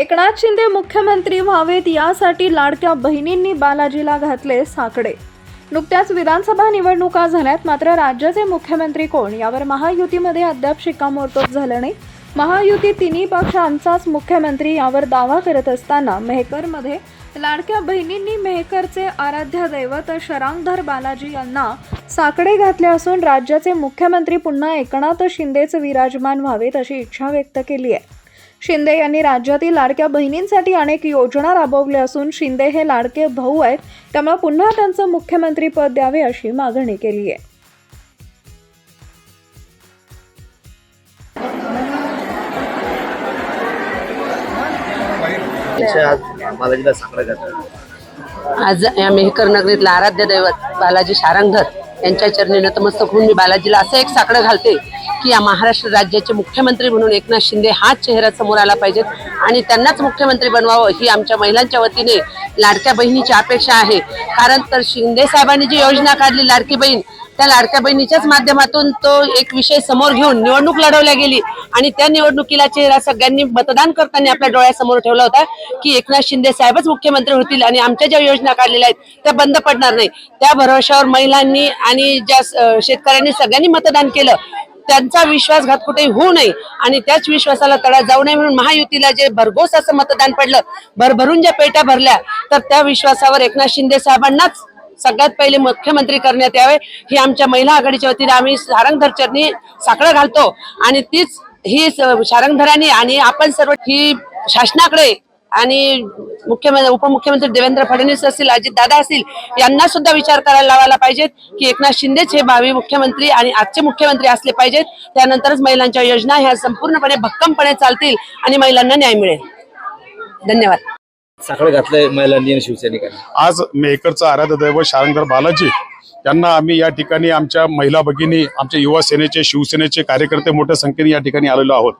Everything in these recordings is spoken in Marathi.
एकनाथ शिंदे मुख्यमंत्री व्हावेत यासाठी लाडक्या बहिणींनी बालाजीला घातले साकडे. नुकत्याच विधानसभा निवडणुका झाल्यात मात्र राज्याचे मुख्यमंत्री कोण? यावर महायुतीमध्ये अद्याप शिक्कामोर्तब झालं नाही. महायुती तिन्ही पक्षांचाच मुख्यमंत्री यावर दावा करत असताना मेहकरमध्ये लाडक्या बहिणींनी मेहकरचे आराध्य दैवत शरांगधर बालाजी यांना साकडे घातले असून राज्याचे मुख्यमंत्री पुन्हा एकनाथ शिंदेच विराजमान व्हावेत अशी इच्छा व्यक्त केली आहे. शिंदे यांनी राज्यातील लाडक्या बहिणींसाठी अनेक योजना राबवल्या असून शिंदे हे लाडके भाऊ आहेत. त्यामुळे पुन्हा त्यांचं मुख्यमंत्रीपद द्यावे अशी मागणी केली आहे. आज मेहकर नगरीतला आराध्य दैवत बालाजी शारंगधर यांच्या चरणी नतमस्तक होऊन मी बालाजीला असं एक साकडं घालते की या महाराष्ट्र राज्याचे मुख्यमंत्री म्हणून एकनाथ शिंदे हाच चेहरा समोर आला पाहिजेत. आणि त्यांनाच मुख्यमंत्री बनवावं ही आमच्या महिलांच्या वतीने लाडक्या बहिणीची अपेक्षा आहे. कारण तर शिंदे साहेबांनी जी योजना काढली लाडकी बहीण त्या लाडक्या बहिणीच्याच माध्यमातून तो एक विषय समोर घेऊन निवडणूक लढवल्या गेली. आणि त्या निवडणुकीला चेहरा सगळ्यांनी मतदान करताना आपल्या डोळ्यासमोर ठेवला होता की एकनाथ शिंदे साहेबच मुख्यमंत्री होतील आणि आमच्या ज्या योजना काढलेल्या आहेत त्या बंद पडणार नाही. त्या भरोशावर महिलांनी आणि ज्या शेतकऱ्यांनी सगळ्यांनी मतदान केलं. त्यांचा विश्वासघात कुठेही होऊ नये आणि त्याच विश्वासाला तडा जाऊ नये म्हणून महायुतीला जे भरघोस असं मतदान पडलं भरभरून ज्या पेट्या भरल्या तर त्या विश्वासावर एकनाथ शिंदे साहेबांनाच सगळ्यात पहिले मुख्यमंत्री करण्यात यावे. ही आमच्या महिला आघाडीच्या वतीने आम्ही सारंगधर चरणी साकडं घालतो आणि तीच ही स- सारंगधरांनी आणि आपण सर्व ही शासनाकडे आणि मुख्यमंत्री उपमुख्यमंत्री देवेंद्र फडणवीस असतील अजित दादा असतील यांना सुद्धा विचार करायला लावायला पाहिजेत की एकनाथ शिंदेच हे भावी मुख्यमंत्री आणि आजचे मुख्यमंत्री असले पाहिजेत. त्यानंतरच महिलांच्या योजना ह्या संपूर्णपणे भक्कमपणे चालतील आणि महिलांना न्याय मिळेल. धन्यवाद. साकडं घातलंय महिलांनी आणि शिवसैनिकांनी. आज मेहकरचं आराध्य दैवत शारंगधर बालाजी यांना आम्ही या ठिकाणी आमच्या महिला भगिनी आमच्या युवा सेनेचे शिवसेनेचे कार्यकर्ते मोठ्या संख्येने या ठिकाणी आलेलो आहोत.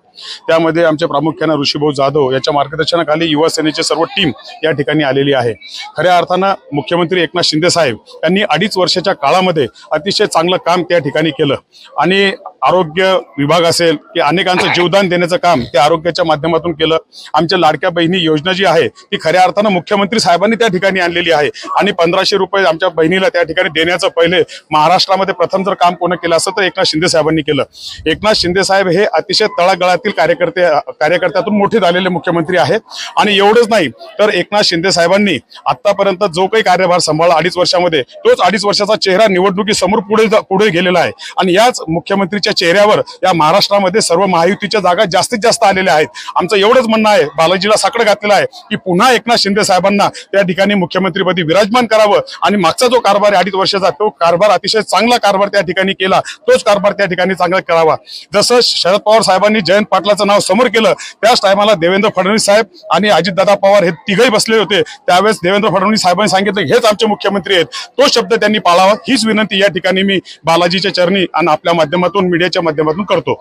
त्यामध्ये आमचे प्रामुख्यानं ऋषीभाऊ जाधव याच्या मार्गदर्शनाखाली युवासेनेचे सर्व टीम या ठिकाणी आलेली आहे. खऱ्या अर्थानं मुख्यमंत्री एकनाथ शिंदे साहेब यांनी अडीच वर्षाच्या काळामध्ये अतिशय चांगलं काम त्या ठिकाणी केलं. आणि आरोग्य विभाग असेल की अनेकांचं जीवदान देण्याचं काम ते आरोग्याच्या माध्यमातून केलं. आमच्या लाडक्या बहिणी योजना जी आहे ती खऱ्या अर्थानं मुख्यमंत्री साहेबांनी त्या ठिकाणी आणलेली आहे. आणि पंधराशे रुपये आमच्या बहिणीला त्या ठिकाणी देण्याचं पहिले महाराष्ट्रामध्ये प्रथम जर काम कोणी केलं असं तर एकनाथ शिंदे साहेबांनी केलं. एकनाथ शिंदे साहेब हे अतिशय तळागळातील कार्यकर्ते कार्यकर्त्यातून मोठे झालेले मुख्यमंत्री आहेत. आणि एवढंच नाही तर एकनाथ शिंदे साहेबांनी आतापर्यंत जो काही कार्यभार सांभाळला अडीच वर्षामध्ये तोच अडीच वर्षाचा चेहरा निवडणुकीसमोर पुढे पुढे गेलेला आहे. आणि याच मुख्यमंत्रीच्या चेहऱ्यावर या महाराष्ट्रामध्ये सर्व महायुतीच्या जागा जास्तीत जास्त आलेल्या आहेत. आमचं एवढंच म्हणणं आहे बालाजीला साकडं घातलेलं आहे की पुन्हा एकनाथ शिंदे साहेबांना त्या ठिकाणी मुख्यमंत्रीपदी विराजमान करावं. आणि मागचा जो कारभार आहे अडीच वर्षाचा तो कारभार अतिशय चांगला कारभार त्या ठिकाणी केला तोच कारभार त्या ठिकाणी चांगला करावा. जसं शरद पवार साहेबांनी जयंत पाटलाचं नाव समोर केलं त्याच टायमाला देवेंद्र फडणवीस साहेब आणि अजितदादा पवार हे तिघही बसले होते. त्यावेळेस देवेंद्र फडणवीस साहेबांनी सांगितलं हेच आमचे मुख्यमंत्री आहेत. तो शब्द त्यांनी पाळावा. हीच विनंती या ठिकाणी मी बालाजीच्या चरणी आणि आपल्या माध्यमातून मीडियाच्या माध्यमातून करतो.